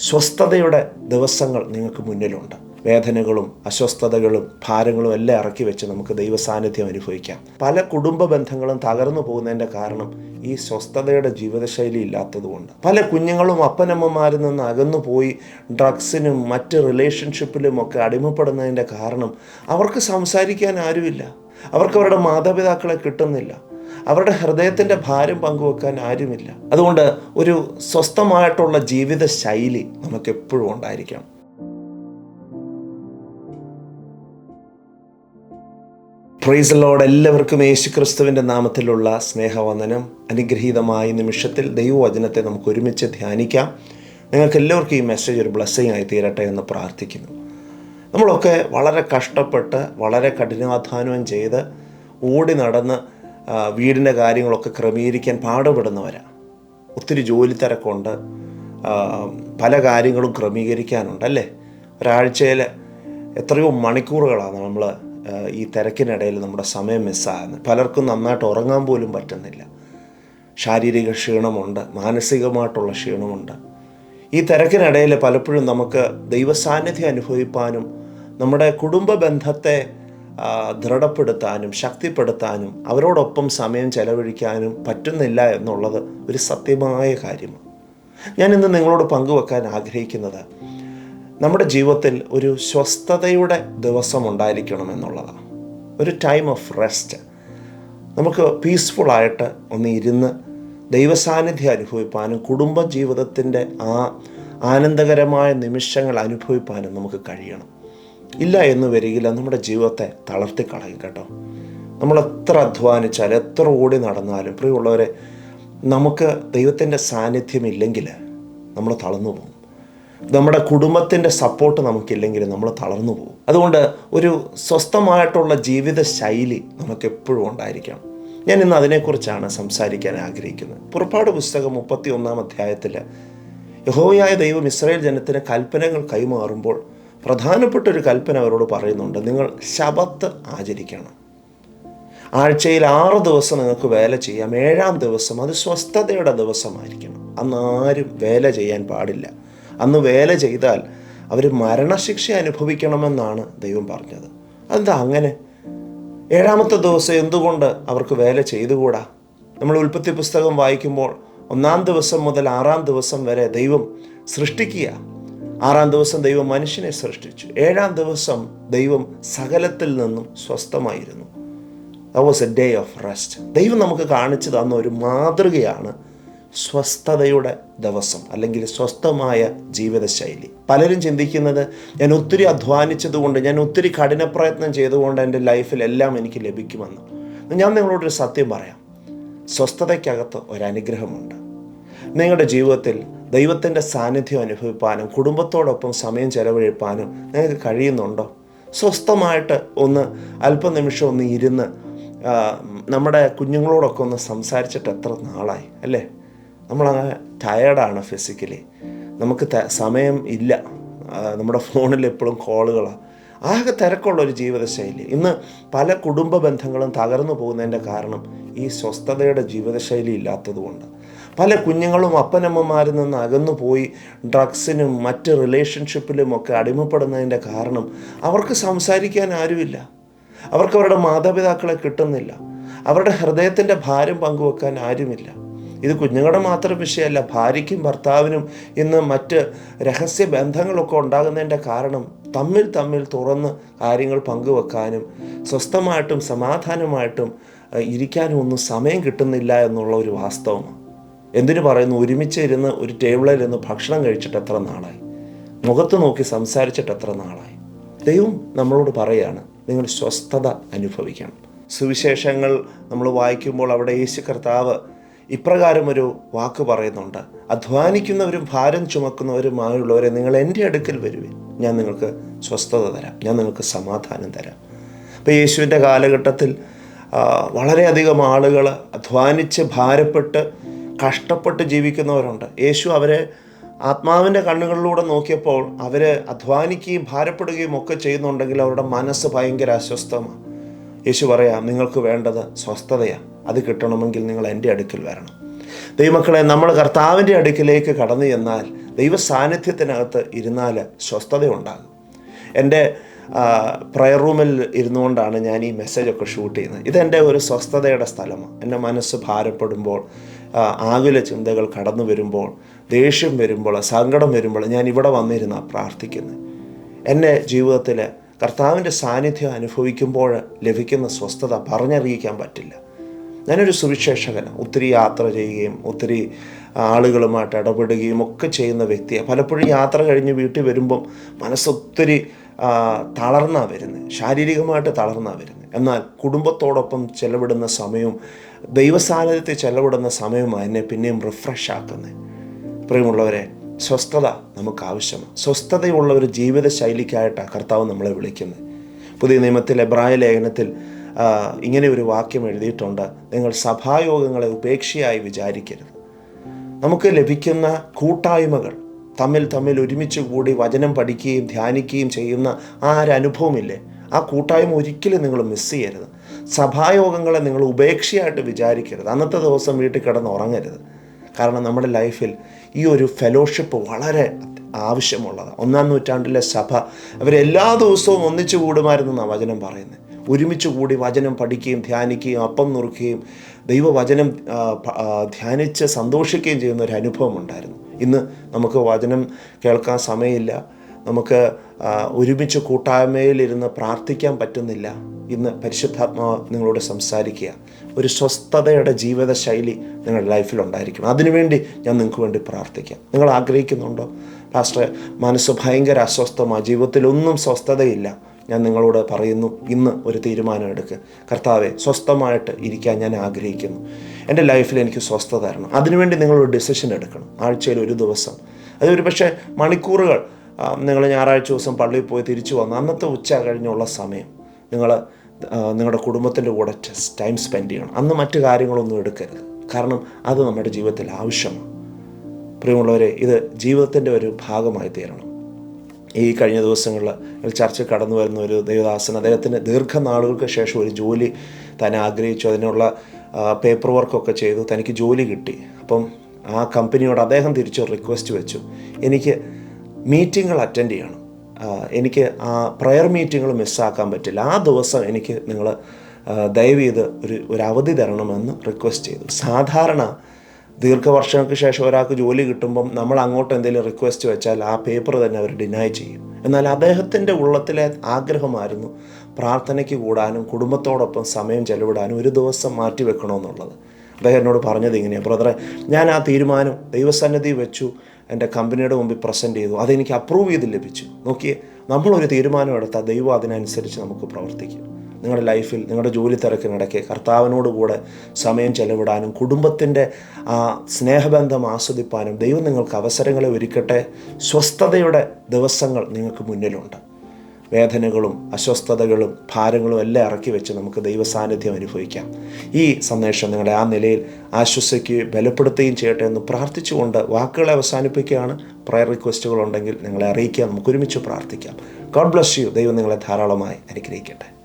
സ്വസ്ഥതയുടെ ദിവസങ്ങൾ നിങ്ങൾക്ക് മുന്നിലുണ്ട്. വേദനകളും അസ്വസ്ഥതകളും ഭാരങ്ങളും എല്ലാം ഇറക്കി വെച്ച് നമുക്ക് ദൈവ സാന്നിധ്യം അനുഭവിക്കാം. പല കുടുംബ ബന്ധങ്ങളും തകർന്നു പോകുന്നതിന്റെ കാരണം ഈ സ്വസ്ഥതയുടെ ജീവിതശൈലി ഇല്ലാത്തതുകൊണ്ട്. പല കുഞ്ഞുങ്ങളും അപ്പനമ്മമാരിൽ നിന്ന് അകന്നു പോയി ഡ്രഗ്സിനും മറ്റ് റിലേഷൻഷിപ്പിലും ഒക്കെ അടിമപ്പെടുന്നതിന്റെ കാരണം അവർക്ക് സംസാരിക്കാൻ ആരുമില്ല. അവർക്ക് അവരുടെ മാതാപിതാക്കളെ കിട്ടുന്നില്ല. അവരുടെ ഹൃദയത്തിന്റെ ഭാരം പങ്കുവെക്കാൻ ആരുമില്ല. അതുകൊണ്ട് ഒരു സ്വസ്ഥമായിട്ടുള്ള ജീവിത ശൈലി നമുക്ക് എപ്പോഴും ഉണ്ടായിരിക്കണം പ്രൈസ് എല്ലാവർക്കും യേശു ക്രിസ്തുവിന്റെ നാമത്തിലുള്ള സ്നേഹവന്ദനം. അനുഗ്രഹീതമായ നിമിഷത്തിൽ ദൈവവചനത്തെ നമുക്ക് ഒരുമിച്ച് ധ്യാനിക്കാം. നിങ്ങൾക്ക് എല്ലാവർക്കും ഈ മെസ്സേജ് ഒരു ബ്ലെസ്സിങ് ആയി തീരട്ടെ എന്ന് പ്രാർത്ഥിക്കുന്നു. നമ്മളൊക്കെ വളരെ കഷ്ടപ്പെട്ട് വളരെ കഠിനാധ്വാനം ചെയ്ത് ഓടി നടന്ന് വീടിന്റെ കാര്യങ്ങളൊക്കെ ക്രമീകരിക്കാൻ പാടുപെടുന്നവരാണ് ഒത്തിരി ജോലി തിരക്കുണ്ട്. പല കാര്യങ്ങളും ക്രമീകരിക്കാനുണ്ട് അല്ലേ? ഒരാഴ്ചയിൽ എത്രയോ മണിക്കൂറുകളാണ് നമ്മൾ ഈ തിരക്കിനിടയിൽ നമ്മുടെ സമയം മിസ്സാകുന്നത്. പലർക്കും നന്നായിട്ട് ഉറങ്ങാൻ പോലും പറ്റുന്നില്ല. ശാരീരിക ക്ഷീണമുണ്ട് മാനസികമായിട്ടുള്ള ക്ഷീണമുണ്ട്. ഈ തിരക്കിനിടയിൽ പലപ്പോഴും നമുക്ക് ദൈവസാന്നിധ്യം അനുഭവിപ്പാനും നമ്മുടെ കുടുംബ ബന്ധത്തെ ദൃഢപ്പെടുത്താനും ശക്തിപ്പെടുത്താനും അവരോടൊപ്പം സമയം ചെലവഴിക്കാനും പറ്റുന്നില്ല എന്നുള്ളത് ഒരു സത്യമായ കാര്യമാണ്. ഞാൻ ഇന്ന് നിങ്ങളോട് പങ്കുവെക്കാൻ ആഗ്രഹിക്കുന്നത് നമ്മുടെ ജീവിതത്തിൽ ഒരു സ്വസ്ഥതയുടെ ദിവസം ഉണ്ടായിരിക്കണം എന്നുള്ളതാണ് ഒരു ടൈം ഓഫ് റെസ്റ്റ് നമുക്ക് പീസ്ഫുള്ളായിട്ട് ഒന്ന് ഇരുന്ന് ദൈവസാന്നിധ്യം അനുഭവിപ്പാനും കുടുംബ ജീവിതത്തിന്റെ ആ ആനന്ദകരമായ നിമിഷങ്ങൾ അനുഭവിപ്പാനും നമുക്ക് കഴിയണം. ഇല്ല എന്ന് വരികില്ല നമ്മുടെ ജീവിതത്തെ തളർത്തി കളയും കേട്ടോ. നമ്മൾ എത്ര അധ്വാനിച്ചാലും എത്ര ഓടി നടന്നാലും പ്രിയമുള്ളവരെ നമുക്ക് ദൈവത്തിന്റെ സാന്നിധ്യം ഇല്ലെങ്കിൽ നമ്മൾ തളർന്നു പോകും. നമ്മുടെ കുടുംബത്തിന്റെ സപ്പോർട്ട് നമുക്കില്ലെങ്കിൽ നമ്മൾ തളർന്നു പോകും. അതുകൊണ്ട് ഒരു സ്വസ്ഥമായിട്ടുള്ള ജീവിത ശൈലി നമുക്കെപ്പോഴും ഉണ്ടായിരിക്കണം. ഞാൻ ഇന്ന് അതിനെക്കുറിച്ചാണ് സംസാരിക്കാൻ ആഗ്രഹിക്കുന്നത്. പുറപ്പാട് പുസ്തകം മുപ്പത്തി ഒന്നാം അധ്യായത്തിൽ യഹോവയായ ദൈവം ഇസ്രായേൽ ജനത്തിന് കൽപ്പനകൾ കൈമാറുമ്പോൾ പ്രധാനപ്പെട്ട ഒരു കൽപ്പന അവരോട് പറയുന്നുണ്ട്. നിങ്ങൾ ശബത്ത് ആചരിക്കണം. ആഴ്ചയിൽ ആറ് ദിവസം നിങ്ങൾക്ക് വേല ചെയ്യാം. ഏഴാം ദിവസം അത് സ്വസ്ഥതയുടെ ദിവസമായിരിക്കണം. അന്ന് ആരും വേല ചെയ്യാൻ പാടില്ല. അന്ന് വേല ചെയ്താൽ അവർ മരണശിക്ഷ അനുഭവിക്കണമെന്നാണ് ദൈവം പറഞ്ഞത്. അതെന്താ അങ്ങനെ? ഏഴാമത്തെ ദിവസം എന്തുകൊണ്ട് അവർക്ക് വേല ചെയ്തുകൂടാ? നമ്മൾ ഉൽപ്പത്തി പുസ്തകം വായിക്കുമ്പോൾ ഒന്നാം ദിവസം മുതൽ ആറാം ദിവസം വരെ ദൈവം സൃഷ്ടിക്കുക. ആറാം ദിവസം ദൈവം മനുഷ്യനെ സൃഷ്ടിച്ചു. ഏഴാം ദിവസം ദൈവം സകലത്തിൽ നിന്നും സ്വസ്ഥമായിരുന്നു. The was a day of rest ദൈവം നമുക്ക് കാണിച്ചു തന്ന ഒരു മാതൃകയാണ് സ്വസ്ഥതയുടെ ദിവസം അല്ലെങ്കിൽ സ്വസ്ഥമായ ജീവിതശൈലി. പലരും ചിന്തിക്കുന്നത് ഞാൻ ഒത്തിരി അധ്വാനിച്ചതുകൊണ്ട് ഞാൻ ഒത്തിരി കഠിനപ്രയത്നം ചെയ്തുകൊണ്ട് എന്റെ ലൈഫിൽ എല്ലാം എനിക്ക് ലഭിക്കുമെന്ന്. ഞാൻ നിങ്ങളോടൊരു സത്യം പറയാം. സ്വസ്ഥതയ്ക്കകത്ത് ഒരനുഗ്രഹമുണ്ട്. നിങ്ങളുടെ ജീവിതത്തിൽ ദൈവത്തിന്റെ സാന്നിധ്യം അനുഭവിപ്പാനും കുടുംബത്തോടൊപ്പം സമയം ചെലവഴിപ്പാനും നിങ്ങൾക്ക് കഴിയുന്നുണ്ടോ? സ്വസ്ഥമായിട്ട് ഒന്ന് അല്പനിമിഷം ഒന്ന് ഇരുന്ന് നമ്മുടെ കുഞ്ഞുങ്ങളോടൊക്കെ ഒന്ന് സംസാരിച്ചിട്ട് എത്ര നാളായി അല്ലേ? നമ്മളങ്ങനെ ടയേർഡാണ് ഫിസിക്കലി നമുക്ക് സമയം ഇല്ല. നമ്മുടെ ഫോണിൽ എപ്പോഴും കോളുകളാണ് ആകെ തിരക്കുള്ള ഒരു ജീവിതശൈലി. ഇന്ന് പല കുടുംബ ബന്ധങ്ങളും തകർന്നു പോകുന്നതിന്റെ കാരണം ഈ സ്വസ്ഥതയുടെ ജീവിതശൈലി ഇല്ലാത്തതുകൊണ്ട്. പല കുഞ്ഞുങ്ങളും അപ്പനമ്മമാരിൽ നിന്ന് അകന്നു പോയി ഡ്രഗ്സിനും മറ്റ് റിലേഷൻഷിപ്പിലും ഒക്കെ അടിമപ്പെടുന്നതിന്റെ കാരണം അവർക്ക് സംസാരിക്കാൻ ആരുമില്ല. അവർക്ക് അവരുടെ മാതാപിതാക്കളെ കിട്ടുന്നില്ല. അവരുടെ ഹൃദയത്തിന്റെ ഭാരം പങ്കുവെക്കാൻ ആരുമില്ല. ഇത് കുഞ്ഞുങ്ങളുടെ മാത്രം വിഷയമല്ല ഭാര്യയ്ക്കും ഭർത്താവിനും ഇന്ന് മറ്റ് രഹസ്യ ബന്ധങ്ങളൊക്കെ ഉണ്ടാകുന്നതിന്റെ കാരണം തമ്മിൽ തമ്മിൽ തുറന്ന് കാര്യങ്ങൾ പങ്കുവെക്കാനും സ്വസ്ഥമായിട്ടും സമാധാനമായിട്ടും ഇരിക്കാനും ഒന്നും സമയം കിട്ടുന്നില്ല എന്നുള്ള ഒരു വാസ്തവമാണ്. എന്തിനു പറയുന്നു? ഒരുമിച്ച് ഇരുന്ന് ഒരു ടേബിളിൽ ഇരുന്ന് ഭക്ഷണം കഴിച്ചിട്ട് എത്ര നാളായി? മുഖത്ത് നോക്കി സംസാരിച്ചിട്ട് എത്ര നാളായി? ദൈവം നമ്മളോട് പറയാണ് നിങ്ങൾ സ്വസ്ഥത അനുഭവിക്കണം. സുവിശേഷങ്ങൾ നമ്മൾ വായിക്കുമ്പോൾ അവിടെ യേശു കർത്താവ് ഇപ്രകാരം ഒരു വാക്ക് പറയുന്നുണ്ട്. അധ്വാനിക്കുന്നവരും ഭാരം ചുമക്കുന്നവരുമായുള്ളവരെ നിങ്ങൾ എന്റെ അടുക്കൽ വരുവിൻ. ഞാൻ നിങ്ങൾക്ക് സ്വസ്ഥത തരാം. ഞാൻ നിങ്ങൾക്ക് സമാധാനം തരാം. അപ്പോൾ യേശുവിന്റെ കാലഘട്ടത്തിൽ വളരെയധികം ആളുകൾ അധ്വാനിച്ച് ഭാരപ്പെട്ട് കഷ്ടപ്പെട്ട് ജീവിക്കുന്നവരുണ്ട്. യേശു അവരെ ആത്മാവിന്റെ കണ്ണുകളിലൂടെ നോക്കിയപ്പോൾ അവർ അധ്വാനിക്കുകയും ഭാരപ്പെടുകയും ഒക്കെ ചെയ്യുന്നുണ്ടെങ്കിൽ അവരുടെ മനസ്സ് ഭയങ്കര അസ്വസ്ഥമാണ്. യേശു പറയാം നിങ്ങൾക്ക് വേണ്ടത് സ്വസ്ഥതയാണ് അത് കിട്ടണമെങ്കിൽ നിങ്ങൾ എന്റെ അടുക്കൽ വരണം. ദൈവമക്കളെ നമ്മൾ കർത്താവിന്റെ അടുക്കിലേക്ക് കടന്നു ചെന്നാൽ ദൈവ സാന്നിധ്യത്തിനകത്ത് ഇരുന്നാൽ സ്വസ്ഥതയുണ്ടാകും. എന്റെ പ്രയർ റൂമിൽ ഇരുന്നുകൊണ്ടാണ് ഞാൻ ഈ മെസ്സേജൊക്കെ ഷൂട്ട് ചെയ്യുന്നത്. ഇതെന്റെ ഒരു സ്വസ്ഥതയുടെ സ്ഥലമാണ്. എന്റെ മനസ്സ് ഭാരപ്പെടുമ്പോൾ ആകുല ചിന്തകൾ കടന്നു വരുമ്പോൾ ദേഷ്യം വരുമ്പോൾ സങ്കടം വരുമ്പോൾ ഞാൻ ഇവിടെ വന്നിരുന്ന പ്രാർത്ഥിക്കുന്നത് എന്റെ ജീവിതത്തിൽ കർത്താവിന്റെ സാന്നിധ്യം അനുഭവിക്കുമ്പോൾ ലഭിക്കുന്ന സ്വസ്ഥത പറഞ്ഞറിയിക്കാൻ പറ്റില്ല. ഞാനൊരു സുവിശേഷകനാണ് ഒത്തിരി യാത്ര ചെയ്യുകയും ഒത്തിരി ആളുകളുമായിട്ട് ഇടപെടുകയും ഒക്കെ ചെയ്യുന്ന വ്യക്തിയാണ് പലപ്പോഴും യാത്ര കഴിഞ്ഞ് വീട്ടിൽ വരുമ്പം മനസ്സൊത്തിരി തളർന്നാണ് വരുന്നത് ശാരീരികമായിട്ട് തളർന്നാണ് വരുന്നത് എന്നാൽ കുടുംബത്തോടൊപ്പം ചെലവിടുന്ന സമയവും ദൈവസാന്നിധ്യത്തിൽ ചെലവിടുന്ന സമയമാണ് എന്നെ പിന്നെയും റിഫ്രഷ് ആക്കുന്നത് പ്രിയമുള്ളവരെ സ്വസ്ഥത നമുക്ക് ആവശ്യമാണ് സ്വസ്ഥതയുള്ള ഒരു ജീവിത ശൈലിക്കായിട്ടാണ് കർത്താവ് നമ്മളെ വിളിക്കുന്നത്. പുതിയ നിയമത്തിൽ എബ്രായ ലേഖനത്തിൽ ഇങ്ങനെ ഒരു വാക്യം എഴുതിയിട്ടുണ്ട്. നിങ്ങൾ സഭായോഗങ്ങളെ ഉപേക്ഷയായി വിചാരിക്കരുത്. നമുക്ക് ലഭിക്കുന്ന കൂട്ടായ്മകൾ തമ്മിൽ തമ്മിൽ ഒരുമിച്ച് കൂടി വചനം പഠിക്കുകയും ധ്യാനിക്കുകയും ചെയ്യുന്ന ആ ഒരു അനുഭവമില്ലേ? ആ കൂട്ടായ്മ ഒരിക്കലും നിങ്ങൾ മിസ് ചെയ്യരുത്. സഭായോഗങ്ങളെ നിങ്ങൾ ഉപേക്ഷയായിട്ട് വിചാരിക്കരുത്. അന്നത്തെ ദിവസം വീട്ടിൽ കിടന്ന് ഉറങ്ങരുത്. കാരണം നമ്മുടെ ലൈഫിൽ ഈ ഒരു ഫെലോഷിപ്പ് വളരെ ആവശ്യമുള്ളതാണ്. ഒന്നാം നൂറ്റാണ്ടിലെ സഭ അവരെല്ലാ ദിവസവും ഒന്നിച്ചു കൂടുമായിരുന്നെന്നാണ് വചനം പറയുന്നത്. ഒരുമിച്ച് കൂടി വചനം പഠിക്കുകയും ധ്യാനിക്കുകയും അപ്പം നുറുക്കുകയും ദൈവവചനം ധ്യാനിച്ച് സന്തോഷിക്കുകയും ചെയ്യുന്ന ഒരു അനുഭവം ഉണ്ടായിരുന്നു. ഇന്ന് നമുക്ക് വചനം കേൾക്കാൻ സമയമില്ല. നമുക്ക് ഒരുമിച്ച് കൂട്ടായ്മയിലിരുന്ന് പ്രാർത്ഥിക്കാൻ പറ്റുന്നില്ല ഇന്ന് പരിശുദ്ധാത്മാവ് നിങ്ങളോട് സംസാരിക്കുക. ഒരു സ്വസ്ഥതയുടെ ജീവിത ശൈലി നിങ്ങളുടെ ലൈഫിൽ ഉണ്ടായിരിക്കണം. അതിനുവേണ്ടി ഞാൻ നിങ്ങൾക്ക് വേണ്ടി പ്രാർത്ഥിക്കാം. നിങ്ങൾ ആഗ്രഹിക്കുന്നുണ്ടോ? പാസ്റ്റർ മനസ്സ് ഭയങ്കര അസ്വസ്ഥമാണ് ജീവിതത്തിൽ ഒന്നും സ്വസ്ഥതയില്ല. ഞാൻ നിങ്ങളോട് പറയുന്നു ഇന്ന് ഒരു തീരുമാനം എടുക്കുക കർത്താവെ സ്വസ്ഥമായിട്ട് ഇരിക്കാൻ ഞാൻ ആഗ്രഹിക്കുന്നു. എന്റെ ലൈഫിൽ എനിക്ക് സ്വസ്ഥത തരണം. അതിനുവേണ്ടി നിങ്ങളൊരു ഡിസിഷൻ എടുക്കണം. ആഴ്ചയിൽ ഒരു ദിവസം. അത് ഒരു പക്ഷേ മണിക്കൂറുകൾ നിങ്ങൾ ഞായറാഴ്ച ദിവസം പള്ളിയിൽ പോയി തിരിച്ചു വന്ന്. അന്നത്തെ ഉച്ച കഴിഞ്ഞുള്ള സമയം നിങ്ങൾ നിങ്ങളുടെ കുടുംബത്തിന്റെ കൂടെ ടൈം സ്പെൻഡ് ചെയ്യണം. അന്ന് മറ്റു കാര്യങ്ങളൊന്നും എടുക്കരുത്. കാരണം അത് നമ്മുടെ ജീവിതത്തിൽ ആവശ്യമാണ്. പ്രിയമുള്ളവരെ ഇത് ജീവിതത്തിന്റെ ഒരു ഭാഗമായി തീരണം. ഈ കഴിഞ്ഞ ദിവസങ്ങളിൽ ചർച്ച കടന്നു വരുന്ന ഒരു ദേവദാസൻ അദ്ദേഹത്തിന് ദീർഘനാളുകൾക്ക് ശേഷം ഒരു ജോലി താൻ ആഗ്രഹിച്ചു. അതിനുള്ള പേപ്പർ വർക്കൊക്കെ ചെയ്തു. തനിക്ക് ജോലി കിട്ടി. അപ്പം ആ കമ്പനിയോട് അദ്ദേഹം തിരിച്ചു റിക്വസ്റ്റ് വെച്ചു. എനിക്ക് മീറ്റിങ്ങുകൾ അറ്റൻഡ് ചെയ്യണം. എനിക്ക് ആ പ്രയർ മീറ്റിങ്ങുകൾ മിസ്സാക്കാൻ പറ്റില്ല. ആ ദിവസം എനിക്ക് നിങ്ങൾ ദയവ് ചെയ്ത് ഒരു ഒരു അവധി തരണമെന്ന് റിക്വസ്റ്റ് ചെയ്തു. സാധാരണ ദീർഘവർഷങ്ങൾക്ക് ശേഷം ഒരാൾക്ക് ജോലി കിട്ടുമ്പം നമ്മൾ അങ്ങോട്ട് എന്തെങ്കിലും റിക്വസ്റ്റ് വെച്ചാൽ ആ പേപ്പർ തന്നെ അവർ ഡിനൈ ചെയ്യും. എന്നാൽ അദ്ദേഹത്തിന്റെ ഉള്ളത്തിലെ ആഗ്രഹമായിരുന്നു പ്രാർത്ഥനയ്ക്ക് കൂടാനും കുടുംബത്തോടൊപ്പം സമയം ചെലവിടാനും ഒരു ദിവസം മാറ്റി വെക്കണമെന്നുള്ളത്. അദ്ദേഹം എന്നോട് പറഞ്ഞത് ഇങ്ങനെയാണ്. ബ്രദറെ ഞാൻ ആ തീരുമാനം ദൈവസന്നിധി വെച്ചു. എന്റെ കമ്പനിയുടെ മുമ്പിൽ പ്രസന്റ് ചെയ്തു. അതെനിക്ക് അപ്രൂവ് ചെയ്ത് ലഭിച്ചു. നോക്കിയേ നമ്മളൊരു തീരുമാനം എടുത്താൽ ദൈവം അതിനനുസരിച്ച് നമുക്ക് പ്രവർത്തിക്കും. നിങ്ങളുടെ ലൈഫിൽ നിങ്ങളുടെ ജോലി തിരക്കിനിടയ്ക്ക് കർത്താവിനോട് കൂടെ സമയം ചെലവിടാനും കുടുംബത്തിന്റെ ആ സ്നേഹബന്ധം ആസ്വദിപ്പാനും ദൈവം നിങ്ങൾക്ക് അവസരങ്ങളെ ഒരുക്കട്ടെ. സ്വസ്ഥതയുടെ ദിവസങ്ങൾ നിങ്ങൾക്ക് മുന്നിലുണ്ട്. വേദനകളും അസ്വസ്ഥതകളും ഭാരങ്ങളും എല്ലാം ഇറക്കി വെച്ച് നമുക്ക് ദൈവസാന്നിധ്യം അനുഭവിക്കാം. ഈ സന്ദേശം നിങ്ങളെ ആ നിലയിൽ ആശ്വസിക്കുകയും ബലപ്പെടുത്തുകയും ചെയ്യട്ടെ എന്ന് പ്രാർത്ഥിച്ചുകൊണ്ട് വാക്കുകളെ അവസാനിപ്പിക്കുകയാണ്. പ്രയർ റിക്വസ്റ്റുകൾ ഉണ്ടെങ്കിൽ നിങ്ങളെ അറിയിക്കുക. നമുക്ക് ഒരുമിച്ച് പ്രാർത്ഥിക്കാം. ഗോഡ് ബ്ലസ് യു ദൈവം നിങ്ങളെ ധാരാളമായി അനുഗ്രഹിക്കട്ടെ.